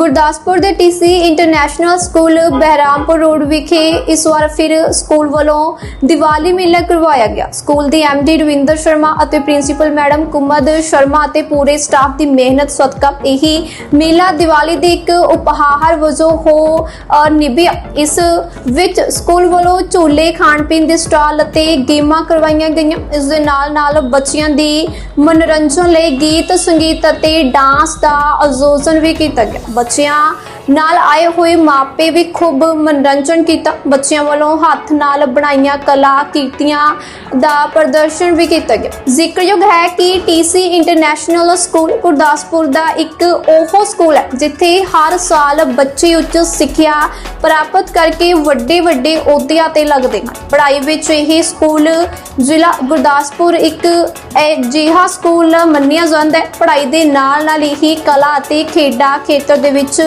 ਗੁਰਦਾਸਪੁਰ ਦੇ TC international school Behrampur road ਵਿਖੇ ਇਸ ਵਾਰ ਫਿਰ ਸਕੂਲ ਵੱਲੋਂ ਦੀਵਾਲੀ ਮੇਲਾ ਕਰਵਾਇਆ ਗਿਆ। ਸਕੂਲ ਦੇ ਐਮਡੀ ਰਵਿੰਦਰ ਸ਼ਰਮਾ ਅਤੇ ਪ੍ਰਿੰਸੀਪਲ ਮੈਡਮ ਕੁਮਦ ਸ਼ਰਮਾ ਅਤੇ ਪੂਰੇ ਸਟਾਫ ਦੀ ਮਿਹਨਤ ਸਦਕਾ ਇਹੀ ਮੇਲਾ ਦੀਵਾਲੀ ਦੇ ਇੱਕ ਉਪਹਾਰ ਵਜੋਂ ਹੋ ਨਿਭਿਆ। ਇਸ ਵਿੱਚ ਸਕੂਲ ਵੱਲੋਂ ਝੂਲੇ ਖਾਣ ਪੀਣ ਦੇ ਸਟਾਲ ਅਤੇ ਗੇਮਾਂ ਕਰਵਾਈਆਂ ਗਈਆਂ। ਇਸ ਦੇ ਨਾਲ ਨਾਲ ਬੱਚਿਆਂ ਦੀ ਮਨੋਰੰਜਨ ਲਈ ਗੀਤ, ਸੰਗੀਤ ਅਤੇ ਡਾਂਸ ਦਾ ਆਯੋਜਨ ਵੀ ਕੀਤਾ ਗਿਆ। ਬੱਚਿਆਂ ਨਾਲ ਆਏ ਹੋਏ ਮਾਪੇ ਵੀ ਖੂਬ ਮਨੋਰੰਜਨ ਕੀਤਾ। ਬੱਚਿਆਂ ਵੱਲੋਂ ਹੱਥ ਨਾਲ ਬਣਾਈਆਂ ਕਲਾ ਕੀਰਤੀਆਂ ਦਾ ਪ੍ਰਦਰਸ਼ਨ ਵੀ ਕੀਤਾ ਗਿਆ। ਜ਼ਿਕਰਯੋਗ ਹੈ ਕਿ ਟੀਸੀ ਇੰਟਰਨੈਸ਼ਨਲ ਸਕੂਲ ਗੁਰਦਾਸਪੁਰ ਦਾ ਇੱਕ ਉਹ ਸਕੂਲ ਹੈ, ਜਿੱਥੇ ਹਰ ਸਾਲ ਬੱਚੇ ਉੱਚ ਸਿੱਖਿਆ ਪ੍ਰਾਪਤ ਕਰਕੇ ਵੱਡੇ ਵੱਡੇ ਅਹੁਦਿਆਂ ਤੇ ਲੱਗਦੇ ਹਨ। ਪੜ੍ਹਾਈ ਵਿੱਚ ਇਹ ਸਕੂਲ ਜ਼ਿਲ੍ਹਾ ਗੁਰਦਾਸਪੁਰ ਇੱਕ ਅਜਿਹਾ ਸਕੂਲ ਮੰਨਿਆ ਜਾਂਦਾ ਹੈ। ਪੜ੍ਹਾਈ ਦੇ ਨਾਲ ਨਾਲ ਹੀ ਕਲਾ ਅਤੇ ਖੇਡਾਂ ਖੇਤਰ ਦੇ ਵਿੱਚ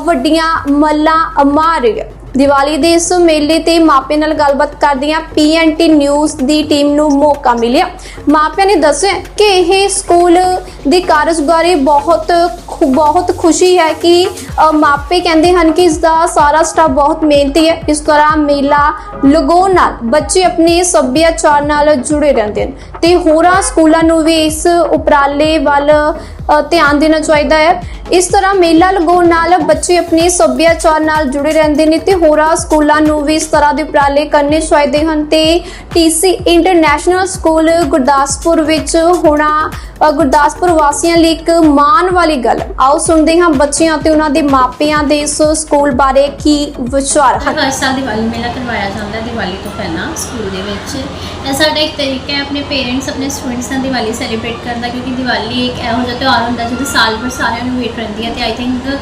ਵੱਡੀਆਂ ਮੱਲਾਂ ਮਾਰ ਰਹੀ ਹੈ ਦੀਵਾਲੀ ਦੇ ਇਸ ਮੇਲੇ ਤੇ ਮਾਪਿਆਂ ਨਾਲ ਗੱਲਬਾਤ ਕਰਦਿਆਂ ਪੀਐਨਟੀ ਨਿਊਜ਼ ਦੀ ਟੀਮ ਨੂੰ ਮੌਕਾ ਮਿਲਿਆ। ਮਾਪਿਆਂ ਨੇ ਦੱਸਿਆ ਕਿ ਇਹ ਸਕੂਲ ਦੀ ਕਾਰਜਕਾਰੀ ਬਹੁਤ ਖੁ- ਬਹੁਤ ਖੁਸ਼ੀ ਹੈ ਕਿ ਮਾਪੇ ਕਹਿੰਦੇ ਹਨ ਕਿ ਇਸ ਦਾ ਸਾਰਾ ਸਟਾਫ ਬਹੁਤ ਮਿਹਨਤੀ ਹੈ। ਇਸ ਤਰ੍ਹਾਂ ਮੇਲਾ ਲਗਾਉਣ ਨਾਲ ਬੱਚੇ ਆਪਣੇ ਸੱਭਿਆਚਾਰ ਨਾਲ ਜੁੜੇ ਰਹਿੰਦੇ ਹਨ ਤੇ ਹੋਰਾਂ ਸਕੂਲਾਂ ਨੂੰ ਵੀ ਇਸ ਉਪਰਾਲੇ ਵੱਲ ਧਿਆਨ ਦੇਣਾ ਚਾਹੀਦਾ ਹੈ। ਇਸ ਤਰ੍ਹਾਂ ਮੇਲਾ ਲਗਾਉਣ ਨਾਲ ਬੱਚੇ ਆਪਣੇ ਸੱਭਿਆਚਾਰ ਨਾਲ ਜੁੜੇ ਰਹਿੰਦੇ ਨੇ ਤੇ ਹੋਰਾਂ ਸਕੂਲਾਂ ਨੂੰ ਵੀ ਇਸ ਤਰ੍ਹਾਂ ਦੇ ਉਪਰਾਲੇ ਕਰਨੇ ਚਾਹੀਦੇ ਹਨ ਤੇ ਟੀਸੀ ਇੰਟਰਨੈਸ਼ਨਲ ਸਕੂਲ ਗੁਰਦਾਸਪੁਰ ਵਿੱਚ ਹੋਣਾ ਗੁਰਦਾਸਪੁਰ ਵਾਸੀਆਂ ਲਈ ਇੱਕ ਮਾਣ ਵਾਲੀ ਗੱਲ। ਆਓ ਸੁਣਦੇ ਹਾਂ ਬੱਚਿਆਂ ਅਤੇ ਉਹਨਾਂ ਦੇ ਮਾਪਿਆਂ ਦੇ ਇਸ ਸਕੂਲ ਬਾਰੇ ਕੀ ਵਿਚਾਰ ਹਨ। ਹਰ ਸਾਲ ਦੀਵਾਲੀ ਮੇਲਾ ਕਰਵਾਇਆ ਜਾਂਦਾ ਦੀਵਾਲੀ ਤੋਂ ਪਹਿਲਾਂ ਸਕੂਲ ਦੇ ਵਿੱਚ। ਇਹ ਸਾਡਾ ਇੱਕ ਤਰੀਕਾ ਹੈ ਆਪਣੇ ਪੇਰੈਂਟਸ, ਆਪਣੇ ਸਟੂਡੈਂਟਸ ਨਾਲ ਦੀਵਾਲੀ ਸੈਲੀਬ੍ਰੇਟ ਕਰਨ ਦਾ, ਕਿਉਂਕਿ ਦੀਵਾਲੀ ਇੱਕ ਇਹੋ ਜਿਹਾ ਤਿਉਹਾਰ ਹੁੰਦਾ ਜਿਹਦੇ ਸਾਲ ਭਰ ਸਾਰਿਆਂ ਨੂੰ ਵੇਟ ਰਹਿੰਦੀ ਹੈ ਤੇ ਆਈ ਥਿੰਕ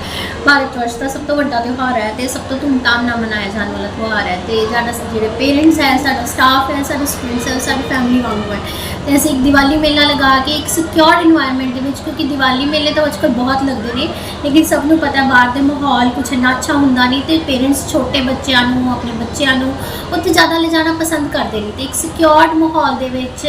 ਭਾਰਤ ਵਰਸ਼ ਦਾ ਸਭ ਤੋਂ ਵੱਡਾ ਤਿਉਹਾਰ ਹੈ ਤੇ ਸਭ ਤੋਂ ਧੂਮਧਾਮ ਆਪਣਾ ਮਨਾਇਆ ਜਾਣ ਵਾਲਾ ਤਿਉਹਾਰ ਹੈ ਤੇ ਸਾਡਾ ਜਿਹੜੇ ਪੇਰੈਂਟਸ ਹੈ, ਸਾਡਾ ਸਟਾਫ ਹੈ, ਸਾਡੇ ਸਟੂਡੈਂਟਸ ਹੈ, ਸਾਡੀ ਫੈਮਿਲੀ ਵਾਂਗੂ ਹੈ। ਤੇ ਅਸੀਂ ਇੱਕ ਦੀਵਾਲੀ ਮੇਲਾ ਲਗਾ ਕੇ ਇੱਕ ਸਿਕਿਉਰ এনवायरमेंट ਦੇ ਵਿੱਚ, ਕਿਉਂਕਿ ਦੀਵਾਲੀ ਮੇਲੇ ਤਾਂ ਅੱਜਕੱਲ ਬਹੁਤ ਲੱਗਦੇ ਨੇ, ਲੇਕਿਨ ਸਭ ਨੂੰ ਪਤਾ ਬਾਹਰ ਦੇ ਮਾਹੌਲ ਕੁਛ ਨਾ ਅੱਛਾ ਹੁੰਦਾ ਨਹੀਂ ਤੇ ਪੇਰੈਂਟਸ ਛੋਟੇ ਬੱਚਿਆਂ ਨੂੰ, ਆਪਣੇ ਬੱਚਿਆਂ ਨੂੰ ਉੱਥੇ ਜ਼ਿਆਦਾ ਲੈ ਜਾਣਾ ਪਸੰਦ ਕਰਦੇ ਨਹੀਂ ਤੇ ਇੱਕ ਸਿਕਿਉਰਡ ਮਾਹੌਲ ਦੇ ਵਿੱਚ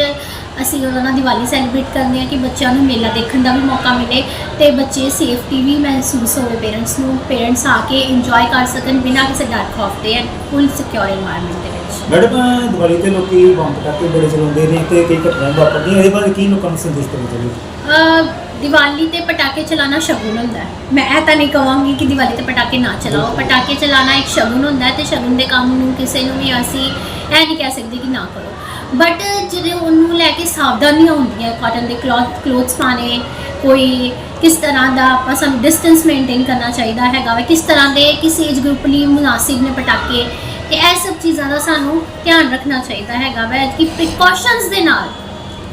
ਅਸੀਂ ਉਹਨਾਂ ਨਾਲ ਦੀਵਾਲੀ ਸੈਲੀਬ੍ਰੇਟ ਕਰਦੇ ਹਾਂ ਕਿ ਬੱਚਿਆਂ ਨੂੰ ਮੇਲਾ ਦੇਖਣ ਦਾ ਵੀ ਮੌਕਾ ਮਿਲੇ ਤੇ ਬੱਚੇ ਸੇਫਟੀ ਵੀ ਮਹਿਸੂਸ ਹੋਵੇ ਪੇਰੈਂਟਸ ਨੂੰ ਪੇਰੈਂਟਸ ਆ ਕੇ ਇੰਜੋਏ ਕਰ ਸਕਣ ਬਿਨਾਂ ਕਿਸੇ ਡਰ ਖੌਫ ਦੇ ਐਂਡ ਫੁੱਲ ਸਿਕਿਉਰ এনवायरमेंट ਦੇ ਵਿੱਚ। ਮੈਡਮ ਦੀਵਾਲੀ ਤੇ ਲੋਕੀ ਬੰਬ ਪਟਾਕੇ ਬੜੇ ਚਲਾਉਂਦੇ ਨੇ ਤੇ ਕਈ ਘਟਨਾਵਾਂ ਵਾਪਰਦੀਆਂ ਇਹਦੇ ਬਾਰੇ ਕੀ ਲੋਕਾਂ ਨੂੰ ਸੰਦੇਸ਼ ਦੇਣਾ ਚਾਹੀਦਾ? ਦੀਵਾਲੀ ਤੇ ਪਟਾਕੇ ਚਲਾਣਾ ਸ਼ਗਨ ਹੁੰਦਾ ਹੈ। ਮੈਂ ਇਹ ਤਾਂ ਨਹੀਂ ਕਹਾਂਗੀ ਕਿ ਦੀਵਾਲੀ ਤੇ ਪਟਾਕੇ ਨਾ ਚਲਾਓ। ਪਟਾਕੇ ਚਲਾਉਣਾ ਇੱਕ ਸ਼ਗੁਨ ਹੁੰਦਾ ਹੈ ਤੇ ਸ਼ਗਨ ਦੇ ਕੰਮ ਨੂੰ ਕਿਸੇ ਨੂੰ ਵੀ ਅਸੀਂ ਇਹ ਨਹੀਂ ਕਹਿ ਸਕਦੇ ਕਿ ਨਾ ਕਰੋ। ਬਟ ਜਿਹੜੇ ਉਹਨੂੰ ਲੈ ਕੇ ਸਾਵਧਾਨੀਆਂ ਹੁੰਦੀਆਂ ਕਾਟਨ ਦੇ ਕਲੋਥ ਕਲੋਥਸ ਪਾਣੇ ਕੋਈ ਕਿਸ ਤਰ੍ਹਾਂ ਦਾ ਆਪਾਂ ਸਾਨੂੰ ਡਿਸਟੈਂਸ ਮੇਨਟੇਨ ਕਰਨਾ ਚਾਹੀਦਾ ਹੈਗਾ ਵਾ, ਕਿਸ ਤਰ੍ਹਾਂ ਦੇ ਕਿਸ ਏਜ ਗਰੁੱਪ ਲਈ ਮੁਨਾਸਿਬ ਨੇ ਪਟਾਕੇ, ਤੇ ਇਹ ਸਭ ਚੀਜ਼ਾਂ ਦਾ ਸਾਨੂੰ ਧਿਆਨ ਰੱਖਣਾ ਚਾਹੀਦਾ ਹੈਗਾ ਵਾ, ਕਿ ਪ੍ਰੀਕਾਸ਼ਨਸ ਦੇ ਨਾਲ,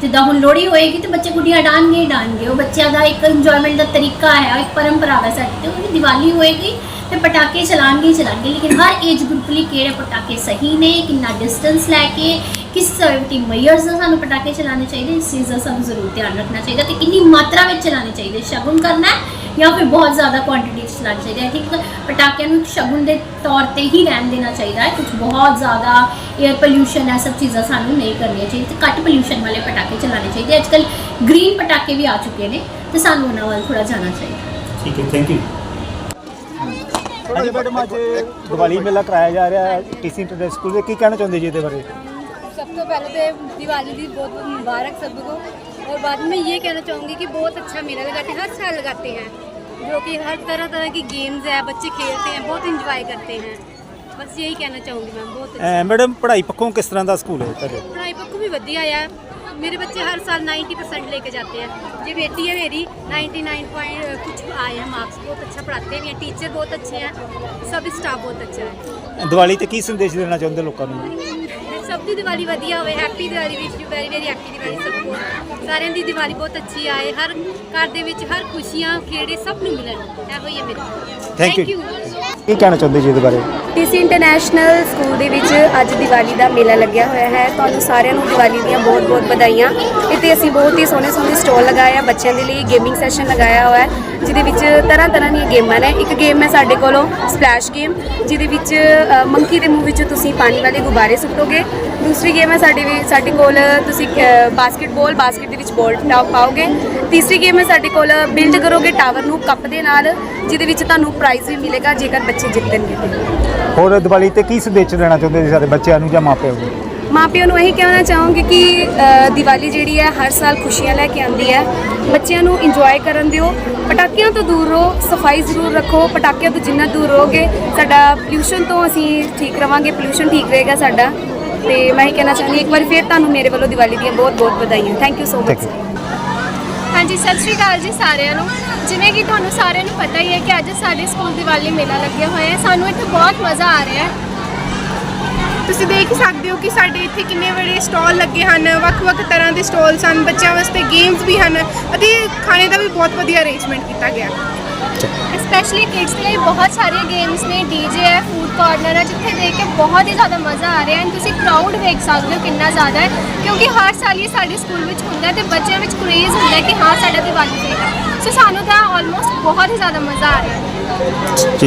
ਜਿੱਦਾਂ ਹੁਣ ਲੋਹੜੀ ਹੋਏਗੀ ਤੇ ਬੱਚੇ ਗੁੱਡੀਆਂ ਡਾਣਗੇ ਹੀ ਡਾਣਗੇ ਉਹ ਬੱਚਿਆਂ ਦਾ ਇੱਕ ਇੰਜੋਇਮੈਂਟ ਦਾ ਤਰੀਕਾ ਹੈ ਇੱਕ ਪਰੰਪਰਾ ਹੈ ਸਾਡੀ, ਤੇ ਉਹਦੀ ਦੀਵਾਲੀ ਹੋਏਗੀ ਤੇ ਪਟਾਕੇ ਚਲਾਣਗੇ ਹੀ ਚਲਾਣਗੇ ਲੇਕਿਨ ਹਰ ਏਜ ਗਰੁੱਪ ਲਈ ਕਿਹੜੇ ਪਟਾਕੇ ਸਹੀ ਨੇ, ਕਿੰਨਾ ਡਿਸਟੈਂਸ ਲੈ ਕੇ ਕਿਸ ਸੇਫਟੀ ਮੇਜਰਸ ਦਾ ਸਾਨੂੰ ਪਟਾਕੇ ਚਲਾਣੇ ਚਾਹੀਦੇ ਇਸ ਚੀਜ਼ ਦਾ ਸਾਨੂੰ ਜ਼ਰੂਰ ਧਿਆਨ ਰੱਖਣਾ ਚਾਹੀਦਾ ਤੇ ਕਿੰਨੀ ਮਾਤਰਾ ਵਿੱਚ ਚਲਾਣੇ ਚਾਹੀਦੇ ਸ਼ਗੁਨ ਕਰਨਾ ਹੈ ਜਾਂ ਫਿਰ ਬਹੁਤ ਜ਼ਿਆਦਾ ਕੁਆਂਟੀਟੀ ਚ ਚਲਾਉਣਾ ਚਾਹੀਦਾ? ਹੈ ਠੀਕ ਪਟਾਕਿਆਂ ਨੂੰ ਸ਼ਗੁਨ ਦੇ ਤੌਰ ਤੇ ਹੀ ਰਹਿਣ ਦੇਣਾ ਚਾਹੀਦਾ ਹੈ ਕੁਝ ਬਹੁਤ ਜ਼ਿਆਦਾ 에ਅਰ ਪੋਲਿਊਸ਼ਨ ਇਹ ਸਭ ਚੀਜ਼ਾਂ ਸਾਨੂੰ ਨਹੀਂ ਕਰਨੀਆਂ ਚਾਹੀਦੀਆਂ ਤੇ ਘੱਟ ਪੋਲਿਊਸ਼ਨ ਵਾਲੇ ਪਟਾਕੇ ਚਲਾਉਣੇ ਚਾਹੀਦੇ। ਅੱਜ ਕੱਲ ਗ੍ਰੀਨ ਪਟਾਕੇ ਵੀ ਆ ਚੁੱਕੇ ਨੇ ਤੇ ਸਾਨੂੰ ਉਹਨਾਂ ਵੱਲ ਥੋੜਾ ਜਾਣਾ ਚਾਹੀਦਾ। ਠੀਕ ਹੈ ਥੈਂਕ ਯੂ ਹਾਂਜੀ ਮੈਡਮ ਅੱਜ ਦੀਵਾਲੀ ਮੇਲਾ ਕਰਾਇਆ ਜਾ ਰਿਹਾ ਹੈ ਟੀਸੀ ਇੰਟਰਨੈਸ਼ਨਲ ਸਕੂਲ ਦੇ। ਕੀ ਕਹਿਣਾ ਚਾਹੁੰਦੇ ਜੀ ਇਹਦੇ ਬਾਰੇ? सब तो पहले तो दिवाली की बहुत बहुत मुबारक सबको और बाद में ये कहना चाहूँगी कि बहुत अच्छा मेला लगाते हैं हर साल लगाते हैं जो कि हर तरह तरह की गेम्स है बच्चे खेलते हैं बहुत इंजॉय करते हैं बस यही कहना चाहूँगी मैम बहुत अच्छा ਅਹ ਮੈਡਮ ਪੜ੍ਹਾਈ ਪੱਖੋਂ ਕਿਸ ਤਰ੍ਹਾਂ ਦਾ ਸਕੂਲ ਹੈ ਤੁਹਾਡੇ पढ़ाई पक्को भी वधिया है मेरे बच्चे हर साल 90 परसेंट लेके जाते हैं ये बेटी है मेरी 99 पॉइंट कुछ आए हैं मार्क्स बहुत अच्छा पढ़ाते भी हैं टीचर बहुत अच्छे हैं सब स्टाफ बहुत अच्छा है ਦੀਵਾਲੀ ਤੇ ਕੀ ਸੰਦੇਸ਼ ਦੇਣਾ ਚਾਹੁੰਦੇ ਲੋਕਾਂ ਨੂੰ ਸਭ ਦੀ ਦੀਵਾਲੀ ਵਧੀਆ ਹੋਵੇ happy Diwali wish you very very happy Diwali ਸਭ ਨੂੰ। ਸਾਰਿਆਂ ਦੀ ਦੀਵਾਲੀ ਬਹੁਤ ਅੱਛੀ ਆਏ ਹਰ ਘਰ ਦੇ ਵਿੱਚ ਹਰ ਖੁਸ਼ੀਆਂ ਖੇੜੇ ਸਭ ਨੂੰ ਮਿਲਣ। ਇਹੋ ਹੀ ਹੈ ਮੇਰੀ। Thank you. ਕੀ ਕਹਿਣਾ ਚਾਹੁੰਦੇ ਜੀ ਇਹਦੇ ਬਾਰੇ? ਟੀਸੀ ਇੰਟਰਨੈਸ਼ਨਲ ਸਕੂਲ ਦੇ ਵਿੱਚ ਅੱਜ ਦੀਵਾਲੀ ਦਾ ਮੇਲਾ ਲੱਗਿਆ ਹੋਇਆ ਹੈ। ਤੁਹਾਨੂੰ ਸਾਰਿਆਂ ਨੂੰ ਦੀਵਾਲੀ ਦੀਆਂ ਬਹੁਤ-ਬਹੁਤ ਵਧਾਈਆਂ। ਇੱਥੇ ਅਸੀਂ ਬਹੁਤ ਹੀ ਸੋਹਣੇ ਸੋਹਣੇ ਸਟਾਲ ਲਗਾਏ ਆ। ਬੱਚਿਆਂ ਦੇ ਲਈ ਗੇਮਿੰਗ ਸੈਸ਼ਨ ਲਗਾਇਆ ਹੋਇਆ ਹੈ, ਜਿਹਦੇ ਵਿੱਚ ਤਰ੍ਹਾਂ ਤਰ੍ਹਾਂ ਦੀਆਂ ਗੇਮਾਂ ਨੇ। ਇੱਕ ਗੇਮ ਹੈ ਸਾਡੇ ਕੋਲੋਂ ਸਪਲੈਸ਼ ਗੇਮ ਜਿਹਦੇ ਵਿੱਚ ਮੰਕੀ ਦੇ ਮੂੰਹ ਵਿੱਚ ਤੁਸੀਂ ਪਾਣੀ ਵਾਲੇ ਗੁਬਾਰੇ ਸੁੱਟੋਗੇ। ਦੂਸਰੀ ਗੇਮ ਹੈ ਸਾਡੇ ਵੀ ਸਾਡੇ ਕੋਲ ਤੁਸੀਂ ਬਾਸਕਟਬਾਲ ਬਾਸਕਟ ਦੇ ਵਿੱਚ ਬਾਲ ਟਾਪ ਪਾਓਗੇ। ਤੀਸਰੀ ਗੇਮ ਹੈ ਸਾਡੇ ਕੋਲ ਬਿਲਡ ਕਰੋਗੇ ਟਾਵਰ ਨੂੰ ਕੱਪ ਦੇ ਨਾਲ, ਜਿਹਦੇ ਵਿੱਚ ਤੁਹਾਨੂੰ ਪ੍ਰਾਈਜ਼ ਵੀ ਮਿਲੇਗਾ। ਜੇਕਰ ਬੱਚੇ ਜਿੱਤਣਗੇ ਤੇ। ਹੋਰ ਦੀਵਾਲੀ ਤੇ ਕੀ ਸੰਦੇਸ਼ ਦੇਣਾ ਚਾਹੁੰਦੇ ਜੀ ਸਾਡੇ ਬੱਚਿਆਂ ਨੂੰ ਜਾਂ ਮਾਪਿਆਂ ਨੂੰ? ਮਾਪਿਆਂ ਨੂੰ ਇਹੀ ਕਹਿਣਾ ਚਾਹੂੰਗੀ ਕਿ ਅ, ਦੀਵਾਲੀ ਜਿਹੜੀ ਹੈ ਹਰ ਸਾਲ ਖੁਸ਼ੀਆਂ ਲੈ ਕੇ ਆਉਂਦੀ ਹੈ। ਬੱਚਿਆਂ ਨੂੰ ਇੰਜੋਏ ਕਰਨ ਦਿਓ। ਪਟਾਕਿਆਂ ਤੋਂ ਦੂਰ ਰਹੋ ਸਫ਼ਾਈ ਜ਼ਰੂਰ ਰੱਖੋ। ਪਟਾਕਿਆਂ ਤੋਂ ਜਿੰਨਾ ਦੂਰ ਰਹੋਗੇ ਸਾਡਾ ਪੋਲਿਊਸ਼ਨ ਤੋਂ ਅਸੀਂ ਠੀਕ ਰਵਾਂਗੇ। ਪੋਲਿਊਸ਼ਨ ਠੀਕ ਰਹੇਗਾ ਸਾਡਾ। ਤੇ ਮੈਂ ਇਹ ਕਹਿਣਾ ਚਾਹੁੰਦੀ ਇੱਕ ਵਾਰ ਫਿਰ ਤੁਹਾਨੂੰ ਮੇਰੇ ਵੱਲੋਂ ਦੀਵਾਲੀ ਦੀਆਂ ਬਹੁਤ ਬਹੁਤ ਵਧਾਈਆਂ। Thank you so much Thank you. ਹਾਂਜੀ ਸਤਿ ਸ਼੍ਰੀ ਅਕਾਲ ਜੀ ਸਾਰਿਆਂ ਨੂੰ। ਜਿਵੇਂ ਕਿ ਤੁਹਾਨੂੰ ਸਾਰਿਆਂ ਨੂੰ ਪਤਾ ਹੀ ਹੈ ਕਿ ਅੱਜ ਸਾਡੇ ਸਕੂਲ ਦੀਵਾਲੀ ਮੇਲਾ ਲੱਗਿਆ ਹੋਇਆ ਹੈ। ਸਾਨੂੰ ਇੱਥੇ ਬਹੁਤ ਮਜ਼ਾ ਆ ਰਿਹਾ ਹੈ। ਤੁਸੀਂ ਦੇਖ ਹੀ ਸਕਦੇ ਹੋ ਕਿ ਸਾਡੇ ਇੱਥੇ ਕਿੰਨੇ ਬੜੇ ਸਟਾਲ ਲੱਗੇ ਹਨ। ਵੱਖ-ਵੱਖ ਤਰ੍ਹਾਂ ਦੇ ਸਟਾਲਸ ਹਨ ਬੱਚਿਆਂ ਵਾਸਤੇ ਗੇਮਸ ਵੀ ਹਨ ਅਤੇ ਖਾਣੇ ਦਾ ਵੀ ਬਹੁਤ ਵਧੀਆ ਅਰੇਂਜਮੈਂਟ ਕੀਤਾ ਗਿਆ। ਸਪੈਸ਼ਲੀ ਕਿਡਸ ਲਈ ਬਹੁਤ ਸਾਰੇ ਗੇਮਸ ਨੇ ਡੀਜੇ ਹੈ ਫੂਡ ਕਾਰਨਰ ਹੈ ਜਿੱਥੇ ਦੇਖ ਕੇ ਬਹੁਤ ਹੀ ਜ਼ਿਆਦਾ ਮਜ਼ਾ ਆ ਰਿਹਾ ਹੈ ਤੁਸੀਂ ਕਰਾਊਡ ਵੇਖ ਸਕਦੇ ਹੋ ਕਿੰਨਾ ਜ਼ਿਆਦਾ ਹੈ ਕਿਉਂਕਿ ਹਰ ਸਾਲ ਇਹ ਸਾਡੇ ਸਕੂਲ ਵਿੱਚ ਹੁੰਦਾ ਹੈ ਤੇ ਬੱਚਿਆਂ ਵਿੱਚ ਕਰੇਜ਼ ਹੁੰਦਾ ਕਿ ਹਾਂ, ਸਾਡਾ ਦੀਵਾਲੀ ਹੋਏਗਾ ਸੋ ਸਾਨੂੰ ਤਾਂ ਆਲਮੋਸਟ ਬਹੁਤ ਹੀ ਜ਼ਿਆਦਾ ਮਜ਼ਾ ਆ ਰਿਹਾ ਹੈ